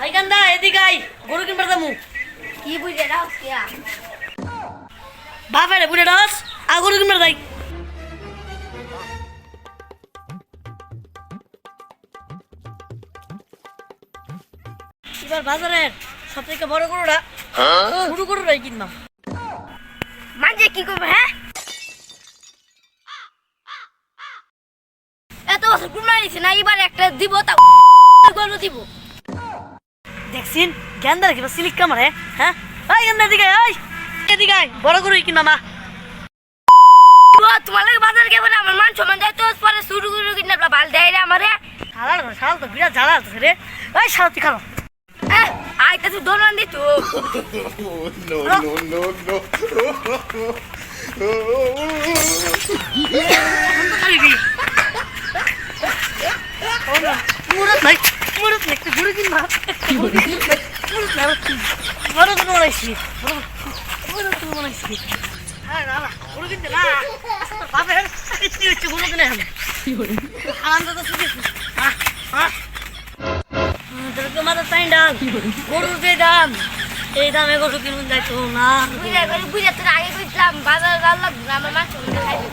I কান্দা এদিকে I গরু কিনবার দামু কি বুঝে রাও কিয়া বাপেরে বুড়ে রস আ গরু কিনবার যাই। এবার বাজারের সব থেকে বড় গরুটা ছোট গরুটাই কিনলাম মাঝে কি করবে হ্যাঁ? এত বছর দিছে না এবার একটা দিব তা গরু দিব। দেখছিন গেন্দার কিবা সিলিক কামারে হ্যাঁ আই গেন্দা এদিকে আই। এদিকে বড় কিনলাম আ ও, তোমার লাগে বাজার কে বলে আমার মান সমান যায় তো পরে শুরু করে কিনা ভালো দেয় রে আমারে। শালার শাল তো বিরাট জ্বালা আছে রে। এই শালা তুই এহ, আইতা তুই দোলন দিত no, no, no, তুই ঘুরে মুরত নাই বড় গরু বানাইছি বড় গরু বানাইছি হ্যাঁ না না না বাপের হচ্ছে আনন্দ তো তোকে মাথা চাই দাম গরুর যে দাম এই দামে গরু কিনুন যাইতো না। বুঝে করে বুঝে তোর আগে কইছিলাম বাজার আমার খাইবে